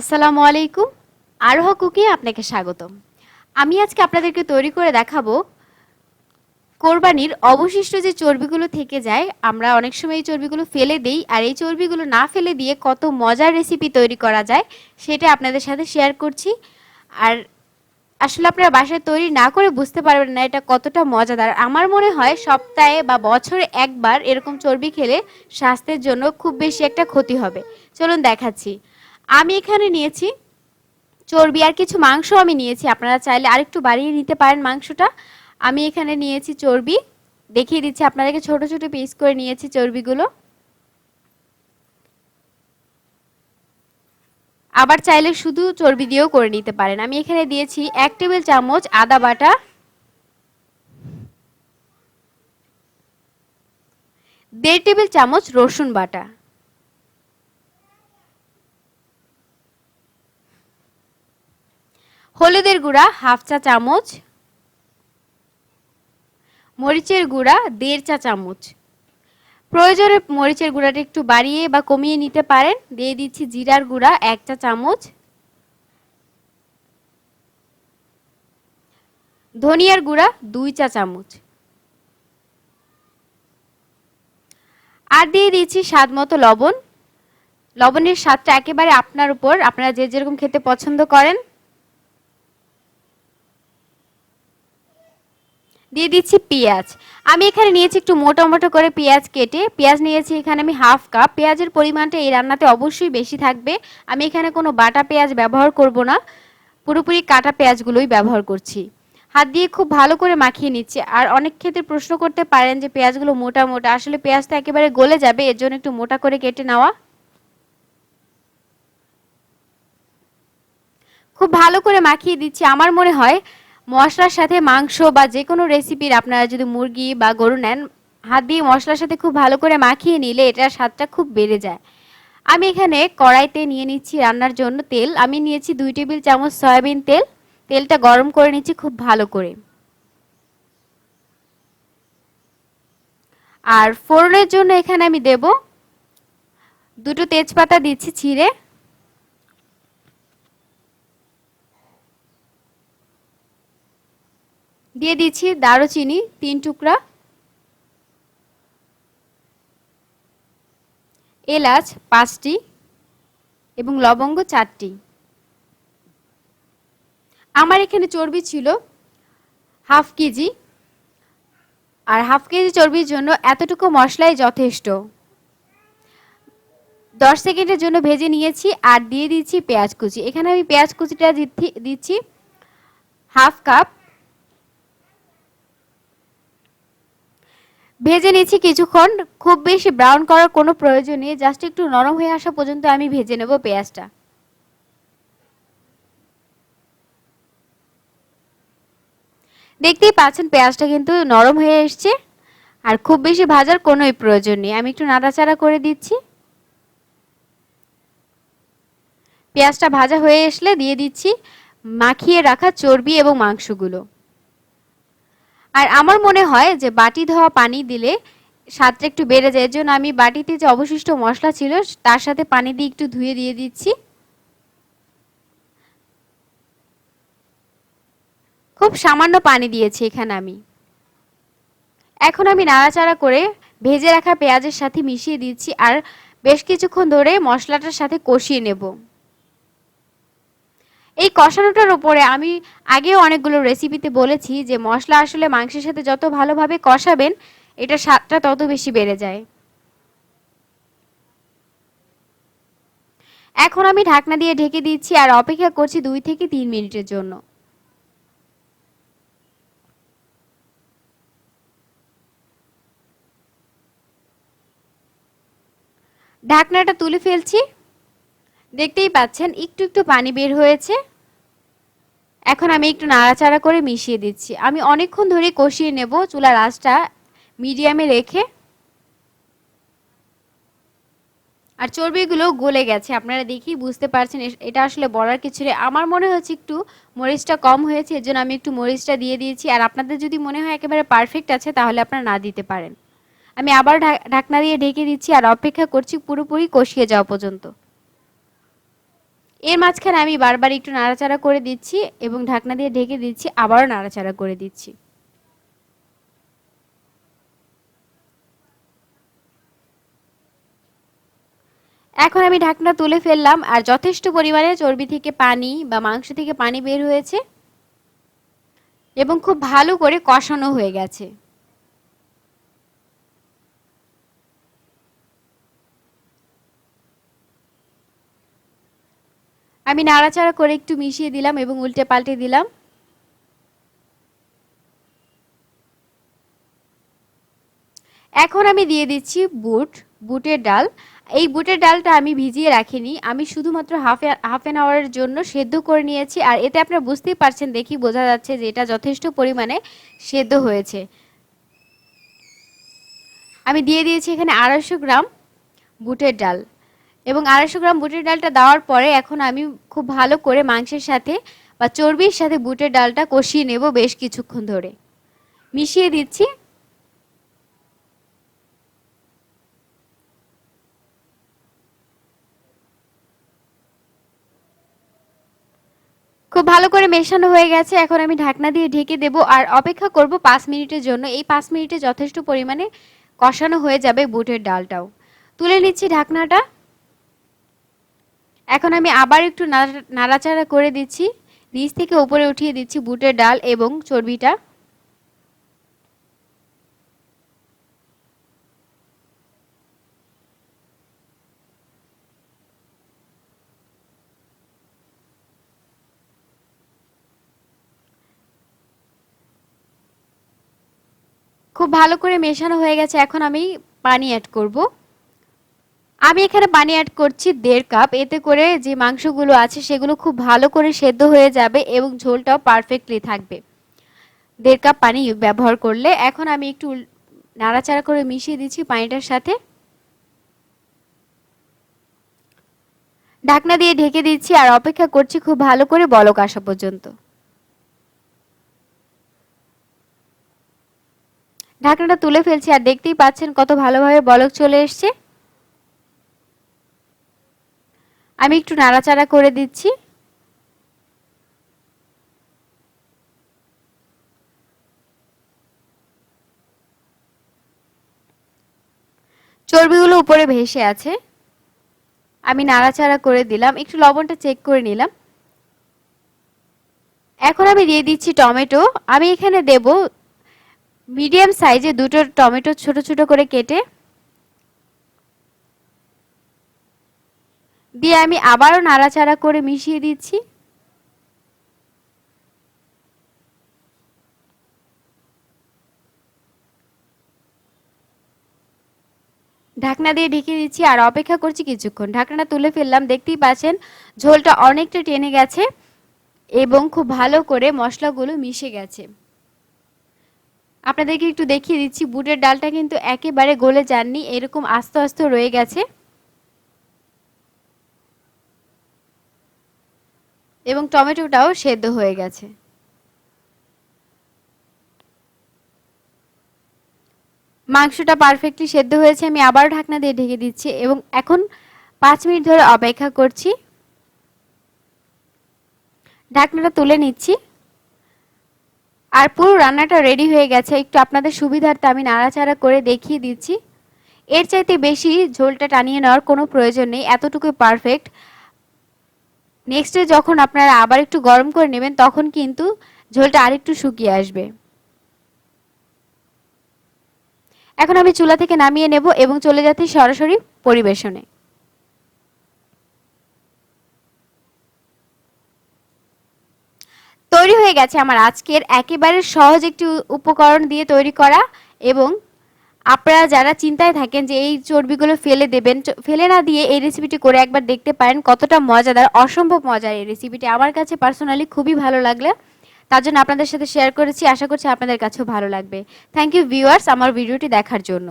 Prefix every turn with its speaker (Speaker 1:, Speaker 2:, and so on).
Speaker 1: আসসালামু আলাইকুম। আরোহ কুকি আপনাকে স্বাগতম। আমি আজকে আপনাদেরকে তৈরি করে দেখাবো কোরবানির অবশিষ্ট যে চর্বিগুলো থেকে যায়, আমরা অনেক সময় এই চর্বিগুলো ফেলে দিই, আর এই চর্বিগুলো না ফেলে দিয়ে কত মজার রেসিপি তৈরি করা যায়, সেটা আপনাদের সাথে শেয়ার করছি। আর আসলে আপনারা বাসায় তৈরি না করে বুঝতে পারবেন না এটা কতটা মজাদার। আমার মনে হয় সপ্তাহে বা বছরে একবার এরকম চর্বি খেলে স্বাস্থ্যের জন্য খুব বেশি একটা ক্ষতি হবে। চলুন দেখাচ্ছি। আমি এখানে নিয়েছি। চর্বি আর কিছু মাংস আমি নিয়েছি। আপনারা চাইলে আরেকটু বাড়িয়ে নিতে পারেন মাংসটা। আমি এখানে নিয়েছি চর্বি। দেখিয়ে দিচ্ছি, আপনাদেরকে ছোট ছোট পিস করে নিয়েছি চর্বিগুলো। আবার চাইলে শুধু চর্বি দিয়েও করে নিতে পারেন। আমি এখানে দিয়েছি এক টেবিল চামচ আদা বাটা। দেড় টেবিল চামচ রসুন বাটা। হলুদের গুঁড়া হাফ চা চামচ, মরিচের গুঁড়া দেড় চা চামচ। প্রয়োজনে মরিচের গুঁড়াটা একটু বাড়িয়ে বা কমিয়ে নিতে পারেন। দিয়ে দিচ্ছি জিরার গুঁড়া এক চা চামচ। ধনিয়ার গুঁড়া দুই চা চামচ। আর দিয়ে দিচ্ছি স্বাদ মতো লবণ। লবণের স্বাদটা একেবারে আপনার উপর। আপনারা যে যেরকম খেতে পছন্দ করেন দিয়ে দিচ্ছি পেঁয়াজ। আমি এখানে নিয়েছি একটু মোটা মোটা করে পেঁয়াজ কেটে, পেঁয়াজ নিয়েছি এখানে আমি হাফ কাপ। পেঁয়াজের পরিমাণটা এই রান্নাতে অবশ্যই বেশি থাকবে। আমি এখানে কোনো বাটা পেঁয়াজ ব্যবহার করব না। পুরোপুরি কাটা পেঁয়াজগুলোই ব্যবহার করছি। হাত দিয়ে খুব ভালো করে মাখিয়ে নিচ্ছি। আর অনেক ক্ষেত্রে প্রশ্ন করতে পারেন যে পেঁয়াজগুলো মোটা মোটা, আসলে পেঁয়াজটা একেবারে গলে যাবে, এর জন্য একটু মোটা করে কেটে নেওয়া। খুব ভালো করে মাখিয়ে দিচ্ছি। আমার মনে হয় মশলার সাথে মাংস বা যে কোনো রেসিপির আপনারা যদি মুরগি বা গরু নেন, হাত দিয়ে মশলার সাথে খুব ভালো করে মাখিয়ে নিলে এটার স্বাদটা খুব বেড়ে যায়। আমি এখানে কড়াইতে নিয়ে নিচ্ছি রান্নার জন্য তেল। আমি নিয়েছি দুই টেবিল চামচ সয়াবিন তেল। তেলটা গরম করে নিচ্ছি খুব ভালো করে। আর ফোড়নের জন্য এখানে আমি দেব দুটো তেজপাতা দিচ্ছি ছিঁড়ে। দিয়ে দিচ্ছি দারুচিনি, তিন টুকরা। এলাচ পাঁচটি এবং লবঙ্গ চারটি। আমার এখানে চর্বি ছিল হাফ কেজি। আর হাফ কেজি চর্বির জন্য এতটুকু মশলাই যথেষ্ট। দশ সেকেন্ডের জন্য ভেজে নিয়েছি আর দিয়ে দিচ্ছি পেঁয়াজ কুচি। এখানে আমি পেঁয়াজ কুচিটা দিচ্ছি হাফ কাপ ভেজে নিচ্ছি কিছুক্ষণ। খুব বেশি ব্রাউন করার কোনো প্রয়োজন নেই। জাস্ট একটু নরম হয়ে আসা পর্যন্ত আমি ভেজে নেব পেঁয়াজটা। দেখতেই পাচ্ছেন পেঁয়াজটা কিন্তু নরম হয়ে এসছে। আর খুব বেশি ভাজার কোনোই প্রয়োজন নেই। আমি একটু নাড়াচাড়া করে দিচ্ছি। পেঁয়াজটা ভাজা হয়ে আসলে দিয়ে দিচ্ছি। মাখিয়ে রাখা চর্বি এবং মাংসগুলো। আর আমার মনে হয় যে বাটি ধোয়া পানি দিলে স্বাদটা একটু বেড়ে যায়। এর জন্য আমি বাটিতে যে অবশিষ্ট মশলা ছিল, তার সাথে পানি দিয়ে একটু ধুয়ে দিয়ে দিচ্ছি। খুব সামান্য পানি দিয়েছি এখানে আমি। এখন আমি নাড়াচাড়া করে ভেজে রাখা পেঁয়াজের সাথে মিশিয়ে দিচ্ছি আর বেশ কিছুক্ষণ ধরে মশলাটার সাথে কষিয়ে নেব। এই কষানোটার উপরে আমি আগেও অনেকগুলো রেসিপিতে বলেছি যে মশলা আসলে মাংসের সাথে যত ভালোভাবে কষাবেন, এটা স্বাদটা তত বেশি বেড়ে যায়। এখন আমি ঢাকনা দিয়ে ঢেকে দিচ্ছি আর অপেক্ষা করছি দুই থেকে তিন মিনিটের জন্য। ঢাকনাটা তুলে ফেলছি। দেখতেই পাচ্ছেন, একটু একটু পানি বের হয়েছে। এখন আমি একটু নাড়াচাড়া করে মিশিয়ে দিচ্ছি। আমি অনেকক্ষণ ধরে কষিয়ে নেব চুলার আঁচটা মিডিয়ামে রেখে। আর চর্বিগুলো গলে গেছে, আপনারা দেখি বুঝতে পারছেন এটা আসলে বলার কিছু নেই। আমার মনে হচ্ছে একটু মরিচটা কম হয়েছে এর জন্য আমি একটু মরিচটা দিয়ে দিয়েছি। আর আপনাদের যদি মনে হয় একেবারে পারফেক্ট আছে, তাহলে আপনারা না দিতে পারেন। আমি আবার ঢাকনা দিয়ে ঢেকে দিচ্ছি আর অপেক্ষা করছি পুরোপুরি কষিয়ে যাওয়া পর্যন্ত। এর মাঝখানে আমি বারবার একটু নাড়াচাড়া করে দিচ্ছি এবং ঢাকনা দিয়ে ঢেকে দিচ্ছি, আবারও নাড়াচাড়া করে দিচ্ছি। এখন আমি ঢাকনা তুলে ফেললাম, আর যথেষ্ট পরিমাণে চর্বি থেকে পানি বা মাংস থেকে পানি বের হয়েছে এবং খুব ভালো করে কষানো হয়ে গেছে। আমি নাড়াচাড়া করে একটু মিশিয়ে দিলাম এবং উল্টে পাল্টে দিলাম। এখন আমি দিয়ে দিচ্ছি বুট, বুটের ডাল। এই বুটের ডালটা আমি ভিজিয়ে রাখিনি। আমি শুধুমাত্র হাফ হাফ অ্যান আওয়ারের জন্য সেদ্ধ করে নিয়েছি আর এতে আপনারা বুঝতেই পারছেন, দেখি বোঝা যাচ্ছে যে এটা যথেষ্ট পরিমাণে সেদ্ধ হয়েছে। আমি দিয়ে দিয়েছি এখানে আড়াইশো গ্রাম বুটের ডাল। এবং আড়াইশো গ্রাম বুটের ডালটা দেওয়ার পরে এখন আমি খুব ভালো করে মাংসের সাথে বা চর্বির সাথে বুটের ডালটা কষিয়ে নেব বেশ কিছুক্ষণ ধরে। মিশিয়ে দিচ্ছি। খুব ভালো করে মেশানো হয়ে গেছে। এখন আমি ঢাকনা দিয়ে ঢেকে দেব আর অপেক্ষা করব পাঁচ মিনিটের জন্য। এই পাঁচ মিনিটে যথেষ্ট পরিমাণে কষানো হয়ে যাবে বুটের ডালটাও। তুলে নিচ্ছি ঢাকনাটা। এখন আমি আবার একটু নাড়াচাড়া করে দিচ্ছি। নিচ থেকে উপরে উঠিয়ে দিচ্ছি বুটের ডাল এবং চর্বিটা। খুব ভালো করে মেশানো হয়ে গেছে। এখন আমি পানি অ্যাড করব। আমি এখানে পানি অ্যাড করছি দেড় কাপ এতে করে যে মাংসগুলো আছে সেগুলো খুব ভালো করে সেদ্ধ হয়ে যাবে এবং ঝোলটাও পারফেক্টলি থাকবে। দেড় কাপ পানি ব্যবহার করলে। এখন আমি একটু নাড়াচাড়া করে মিশিয়ে দিচ্ছি পানিটার সাথে। ঢাকনা দিয়ে ঢেকে দিচ্ছি আর অপেক্ষা করছি খুব ভালো করে বলক আসা পর্যন্ত। ঢাকনাটা তুলে ফেলছি আর দেখতেই পাচ্ছেন কত ভালোভাবে বলক চলে এসছে। আমি একটু নাড়াচাড়া করে দিচ্ছি। চর্বিগুলো উপরে ভেসে আছে। আমি নাড়াচাড়া করে দিলাম। একটু লবণটা চেক করে নিলাম। এখন আমি দিয়ে দিচ্ছি টমেটো। আমি এখানে দেব মিডিয়াম সাইজে দুটো টমেটো ছোট ছোট করে কেটে। দিয়ে আমি আবারও নাড়াচাড়া করে মিশিয়ে দিচ্ছি। ঢাকনা দিয়ে ঢেকে দিচ্ছি আর অপেক্ষা করছি কিছুক্ষণ। ঢাকনাটা তুলে ফেললাম। দেখতেই পাচ্ছেন, ঝোলটা অনেকটা টেনে গেছে এবং খুব ভালো করে মশলাগুলো মিশে গেছে। আপনাদেরকে একটু দেখিয়ে দিচ্ছি, বুটের ডালটা কিন্তু একেবারে গলে যাননি, এরকম আস্তে আস্তে রয়ে গেছে। এবং টমেটোটাও সেদ্ধ হয়ে গেছে। মাংসটা পারফেক্টলি সেদ্ধ হয়েছে, আমি আবার ঢাকনা দিয়ে ঢেকে দিচ্ছি এবং এখন পাঁচ মিনিট ধরে অপেক্ষা করছি। ঢাকনাটা তুলে নিচ্ছি। আর পুরো রান্নাটা রেডি হয়ে গেছে, একটু আপনাদের সুবিধার্থে আমি নাড়াচাড়া করে দেখিয়ে দিচ্ছি। এর চাইতে বেশি ঝোলটা টানিয়ে নেওয়ার কোনো প্রয়োজন নেই, এতটুকুই পারফেক্ট নেক্সটে যখন আপনারা আবার একটু গরম করে নেবেন, তখন কিন্তু ঝোলটা আরেকটু শুকিয়ে আসবে। এখন আমি চুলা থেকে নামিয়ে নেব এবং চলে যাচ্ছি সরাসরি পরিবেশনে। তৈরি হয়ে গেছে আমার আজকের একেবারে সহজ একটি উপকরণ দিয়ে তৈরি করা এবং আপনারা যারা চিন্তায় থাকেন যে এই চর্বিগুলো ফেলে দেবেন ফেলে না দিয়ে এই রেসিপিটি করে একবার দেখতে পারেন কতটা মজাদার, অসম্ভব মজার এই রেসিপিটি আমার কাছে পার্সোনালি খুবই ভালো লাগল। তার জন্য আপনাদের সাথে শেয়ার করেছি, আশা করছি আপনাদের কাছেও ভালো লাগবে। থ্যাংক ইউ ভিউয়ার্স আমার ভিডিওটি দেখার জন্য।